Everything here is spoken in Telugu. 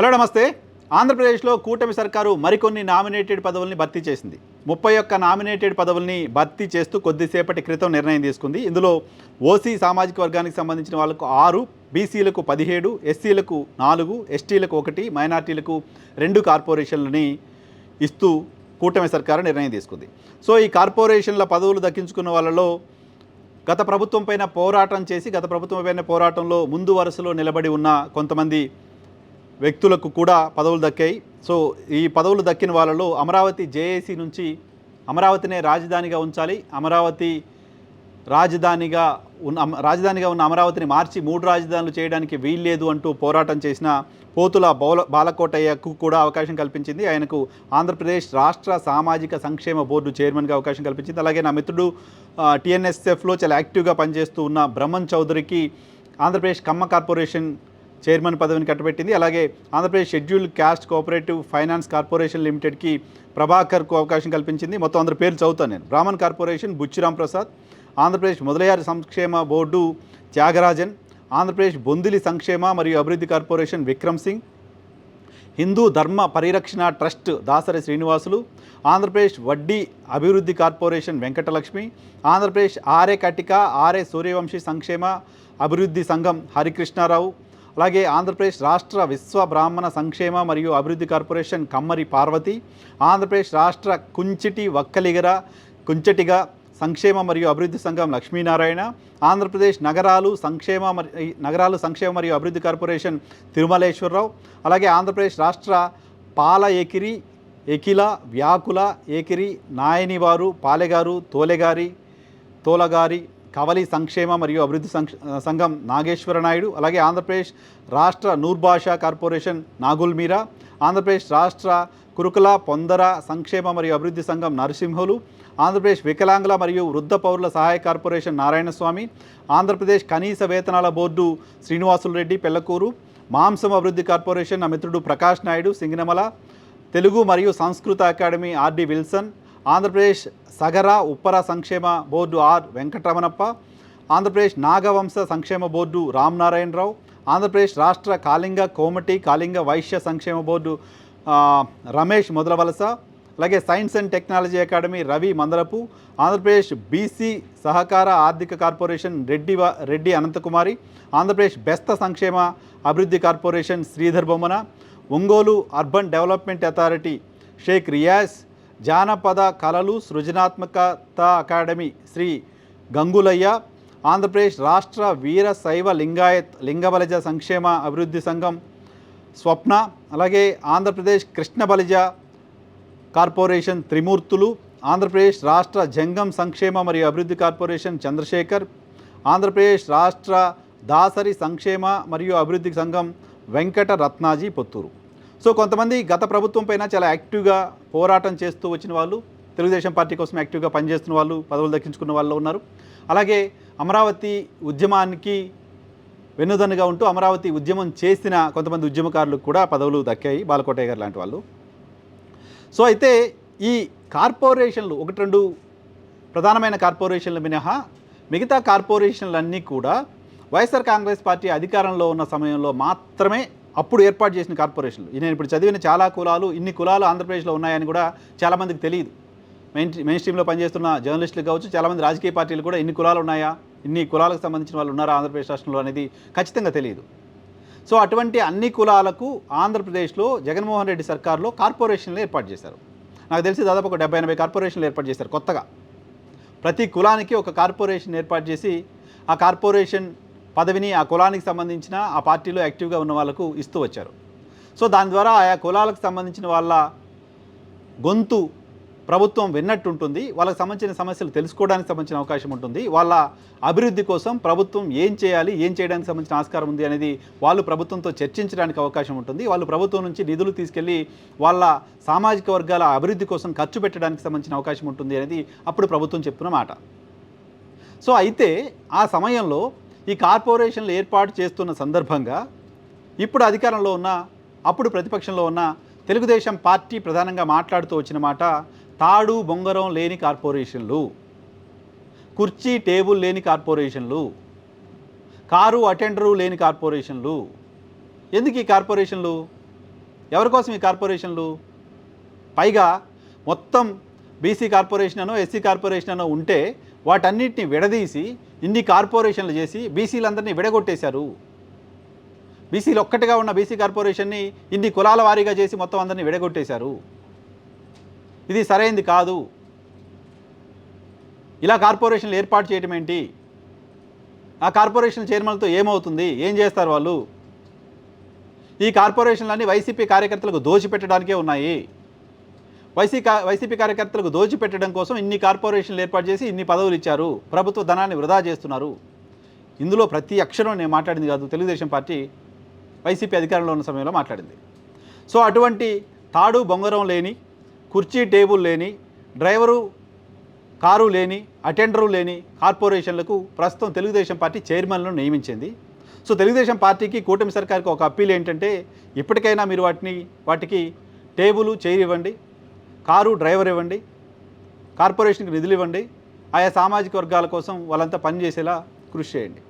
హలో నమస్తే. ఆంధ్రప్రదేశ్లో కూటమి సర్కారు మరికొన్ని నామినేటెడ్ పదవుల్ని భర్తీ చేసింది. ముప్పై ఒక్క నామినేటెడ్ పదవుల్ని భర్తీ చేస్తూ కొద్దిసేపటి క్రితం నిర్ణయం తీసుకుంది. ఇందులో ఓసీ సామాజిక వర్గానికి సంబంధించిన వాళ్ళకు ఆరు బీసీలకు పదిహేడు ఎస్సీలకు నాలుగు ఎస్టీలకు ఒకటి మైనార్టీలకు రెండు కార్పొరేషన్లని ఇస్తూ కూటమి సర్కారు నిర్ణయం తీసుకుంది. సో ఈ కార్పొరేషన్ల పదవులు దక్కించుకున్న వాళ్ళలో గత ప్రభుత్వం పైన పోరాటం చేసి గత ప్రభుత్వం పైన పోరాటంలో ముందు వరుసలో నిలబడి ఉన్న కొంతమంది వ్యక్తులకు కూడా పదవులు దక్కాయి. సో ఈ పదవులు దక్కిన వాళ్ళలో అమరావతి జేఏసీ నుంచి అమరావతినే రాజధానిగా ఉంచాలి. అమరావతి రాజధానిగా ఉన్న రాజధానిగా ఉన్న అమరావతిని మార్చి మూడు రాజధానులు చేయడానికి వీల్లేదు అంటూ పోరాటం చేసిన పోతుల బౌల బాలకోటయ్యకు కూడా అవకాశం కల్పించింది. ఆయనకు ఆంధ్రప్రదేశ్ రాష్ట్ర సామాజిక సంక్షేమ బోర్డు చైర్మన్గా అవకాశం కల్పించింది. అలాగే నా మిత్రుడు టీఎన్ఎస్ఎఫ్లో చాలా యాక్టివ్గా పనిచేస్తూ ఉన్న బ్రహ్మన్ చౌదరికి ఆంధ్రప్రదేశ్ కమ్మ కార్పొరేషన్ చైర్మన్ పదవిని కట్టబెట్టింది. అలాగే Andhra Pradesh schedule caste cooperative finance corporation లిమిటెడ్కి ప్రభాకర్కు అవకాశం కల్పించింది. మొత్తం అందరి పేర్లు చదువుతాను నేను. బ్రాహ్మణ్ కార్పొరేషన్ బుచ్చిరామ్ ప్రసాద్ ఆంధ్రప్రదేశ్ మొదలయారి సంక్షేమ బోర్డు త్యాగరాజన్ ఆంధ్రప్రదేశ్ బొందిలి సంక్షేమ మరియు అభివృద్ధి కార్పొరేషన్ విక్రమ్ సింగ్ హిందూ ధర్మ పరిరక్షణ ట్రస్ట్ దాసరి శ్రీనివాసులు ఆంధ్రప్రదేశ్ వడ్డీ అభివృద్ధి కార్పొరేషన్ వెంకటలక్ష్మి ఆంధ్రప్రదేశ్ ఆర్ఏ కటిక ఆర్ఏ సూర్యవంశీ సంక్షేమ అభివృద్ధి సంఘం హరికృష్ణారావు అలాగే ఆంధ్రప్రదేశ్ రాష్ట్ర విశ్వ బ్రాహ్మణ సంక్షేమ మరియు అభివృద్ధి కార్పొరేషన్ కమ్మరి పార్వతి ఆంధ్రప్రదేశ్ రాష్ట్ర కుంచిటి వక్కలిగర కుంచటిగా సంక్షేమ మరియు అభివృద్ధి సంఘం లక్ష్మీనారాయణ ఆంధ్రప్రదేశ్ నగరాలు సంక్షేమ మరి నగరాలు సంక్షేమ మరియు అభివృద్ధి కార్పొరేషన్ తిరుమలేశ్వరరావు అలాగే ఆంధ్రప్రదేశ్ రాష్ట్ర పాల ఏకిరి ఎకిల వ్యాకుల ఏకిరి నాయనివారు పాలెగారు తోలెగారి తోలగారి కవలి సంక్షేమ మరియు అభివృద్ధి సంఘం నాగేశ్వర నాయుడు అలాగే ఆంధ్రప్రదేశ్ రాష్ట్ర నూర్భాషా కార్పొరేషన్ నాగుల్ మీరా ఆంధ్రప్రదేశ్ రాష్ట్ర కురుకుల పొందర సంక్షేమ మరియు అభివృద్ధి సంఘం నరసింహులు ఆంధ్రప్రదేశ్ వికలాంగుల మరియు వృద్ధ పౌరుల సహాయ కార్పొరేషన్ నారాయణస్వామి ఆంధ్రప్రదేశ్ కనీస వేతనాల బోర్డు శ్రీనివాసులు రెడ్డి పెళ్ళకూరు మాంసం అభివృద్ధి కార్పొరేషన్ నా మిత్రుడు ప్రకాష్ నాయుడు సింగనమల తెలుగు మరియు సంస్కృత academy RD Wilson Andhra Pradesh Sagara Uppara సంక్షేమ బోర్డు ఆర్ వెంకటరమణప్ప ఆంధ్రప్రదేశ్ నాగవంశ సంక్షేమ బోర్డు రామనారాయణరావు ఆంధ్రప్రదేశ్ రాష్ట్ర కాళింగ కోమటి కాళింగ వైశ్య సంక్షేమ బోర్డు రమేష్ మొదలవలస అలాగే science and technology academy Ravi Mandarapu Andhra Pradesh BC సహకార ఆర్థిక కార్పొరేషన్ రెడ్డి వ- రెడ్డి అనంతకుమారి ఆంధ్రప్రదేశ్ బెస్త సంక్షేమ అభివృద్ధి corporation Sridhar Bommana Ongole urban development authority Sheikh Riyaz జానపద కళలు సృజనాత్మకత అకాడమీ శ్రీ గంగులయ్య ఆంధ్రప్రదేశ్ రాష్ట్ర వీర శైవ లింగాయత్ లింగబలిజ సంక్షేమ అభివృద్ధి సంఘం స్వప్న అలాగే ఆంధ్రప్రదేశ్ కృష్ణ బలిజ కార్పొరేషన్ త్రిమూర్తులు ఆంధ్రప్రదేశ్ రాష్ట్ర జంగం సంక్షేమ మరియు అభివృద్ధి కార్పొరేషన్ చంద్రశేఖర్ ఆంధ్రప్రదేశ్ రాష్ట్ర దాసరి సంక్షేమ మరియు అభివృద్ధి సంఘం వెంకట రత్నాజీ పొత్తూరు. సో కొంతమంది గత ప్రభుత్వం పైన చాలా యాక్టివ్గా పోరాటం చేస్తూ వచ్చిన వాళ్ళు తెలుగుదేశం పార్టీ కోసం యాక్టివ్గా పనిచేస్తున్న వాళ్ళు పదవులు దక్కించుకున్న వాళ్ళు ఉన్నారు. అలాగే అమరావతి ఉద్యమానికి వెన్నుదన్నుగా ఉంటూ అమరావతి ఉద్యమం చేసిన కొంతమంది ఉద్యమకారులకు కూడా పదవులు దక్కాయి బాలకోటయ్య గారు లాంటి వాళ్ళు. సో అయితే ఈ కార్పొరేషన్లు ఒకటి రెండు ప్రధానమైన కార్పొరేషన్లు మినహా మిగతా కార్పొరేషన్లన్నీ కూడా వైఎస్ఆర్ కాంగ్రెస్ పార్టీ అధికారంలో ఉన్న సమయంలో మాత్రమే అప్పుడు ఏర్పాటు చేసిన కార్పొరేషన్లు. నేను ఇప్పుడు చదివిన చాలా కులాలు ఇన్ని కులాలు ఆంధ్రప్రదేశ్లో ఉన్నాయని కూడా చాలామందికి తెలియదు. మెయిన్ మెయిన్ స్ట్రీమ్లో పనిచేస్తున్న జర్నలిస్టులు కావచ్చు చాలామంది రాజకీయ పార్టీలు కూడా ఇన్ని కులాలు ఉన్నాయా ఇన్ని కులాలకు సంబంధించిన వాళ్ళు ఉన్నారా ఆంధ్రప్రదేశ్ రాష్ట్రంలో అనేది ఖచ్చితంగా తెలియదు. సో అటువంటి అన్ని కులాలకు ఆంధ్రప్రదేశ్లో జగన్మోహన్ రెడ్డి సర్కార్లో కార్పొరేషన్లు ఏర్పాటు చేశారు. నాకు తెలిసి దాదాపు ఒక డెబ్బై ఎనభై కార్పొరేషన్లు ఏర్పాటు చేశారు కొత్తగా. ప్రతి కులానికి ఒక కార్పొరేషన్ ఏర్పాటు చేసి ఆ కార్పొరేషన్ పదవిని ఆ కులానికి సంబంధించిన ఆ పార్టీలో యాక్టివ్గా ఉన్న వాళ్ళకు ఇస్తూ వచ్చారు. సో దాని ద్వారా ఆయా కులాలకు సంబంధించిన వాళ్ళ గొంతు ప్రభుత్వం విన్నట్టు ఉంటుంది వాళ్ళకి సంబంధించిన సమస్యలు తెలుసుకోవడానికి సంబంధించిన అవకాశం ఉంటుంది. వాళ్ళ అభివృద్ధి కోసం ప్రభుత్వం ఏం చేయాలి ఏం చేయడానికి సంబంధించిన ఆస్కారం ఉంది అనేది వాళ్ళు ప్రభుత్వంతో చర్చించడానికి అవకాశం ఉంటుంది. వాళ్ళు ప్రభుత్వం నుంచి నిధులు తీసుకెళ్ళి వాళ్ళ సామాజిక వర్గాల అభివృద్ధి కోసం ఖర్చు పెట్టడానికి సంబంధించిన అవకాశం ఉంటుంది అనేది అప్పుడు ప్రభుత్వం చెప్తున్న మాట. సో అయితే ఆ సమయంలో ఈ కార్పొరేషన్లు ఏర్పాటు చేస్తున్న సందర్భంగా ఇప్పుడు అధికారంలో ఉన్న అప్పుడు ప్రతిపక్షంలో ఉన్న తెలుగుదేశం పార్టీ ప్రధానంగా మాట్లాడుతూ వచ్చిన మాట తాడు బొంగరం లేని కార్పొరేషన్లు కుర్చీ టేబుల్ లేని కార్పొరేషన్లు కారు అటెండరు లేని కార్పొరేషన్లు. ఎందుకు ఈ కార్పొరేషన్లు? ఎవరి కోసం ఈ కార్పొరేషన్లు? పైగా మొత్తం బీసీ కార్పొరేషన్ అనో ఎస్సీ కార్పొరేషన్ అనో ఉంటే వాటన్నిటిని విడదీసి ఇన్ని కార్పొరేషన్లు చేసి బీసీలందరినీ విడగొట్టేశారు. బీసీలు ఒక్కటిగా ఉన్న బీసీ కార్పొరేషన్ని ఇన్ని కులాల వారీగా చేసి మొత్తం అందరినీ విడగొట్టేశారు. ఇది సరైంది కాదు. ఇలా కార్పొరేషన్లు ఏర్పాటు చేయడం ఏంటి? ఆ కార్పొరేషన్ చైర్మన్లతో ఏమవుతుంది? ఏం చేస్తారు వాళ్ళు? ఈ కార్పొరేషన్లన్నీ వైసీపీ కార్యకర్తలకు దోచిపెట్టడానికే ఉన్నాయి. వైసీ వైసీపీ కార్యకర్తలకు దోచిపెట్టడం కోసం ఇన్ని కార్పొరేషన్లు ఏర్పాటు చేసి ఇన్ని పదవులు ఇచ్చారు. ప్రభుత్వ ధనాన్ని వృధా చేస్తున్నారు. ఇందులో ప్రతి అక్షరం నేను మాట్లాడింది కాదు తెలుగుదేశం పార్టీ వైసీపీ అధికారంలో ఉన్న సమయంలో మాట్లాడింది. సో అటువంటి తాడు బొంగరం లేని కుర్చీ టేబుల్ లేని డ్రైవరు కారు లేని అటెండరు లేని కార్పొరేషన్లకు ప్రస్తుతం తెలుగుదేశం పార్టీ చైర్మన్లను నియమించింది. సో తెలుగుదేశం పార్టీకి కూటమి సర్కార్కి ఒక అప్పీల్ ఏంటంటే ఇప్పటికైనా మీరు వాటిని వాటికి టేబుల్ చైర్ ఇవ్వండి. కారు డ్రైవర్ ఇవ్వండి కార్పొరేషన్కి నిధులు ఇవ్వండి ఆయా సామాజిక వర్గాల కోసం వాళ్ళంతా పనిచేసేలా కృషి చేయండి.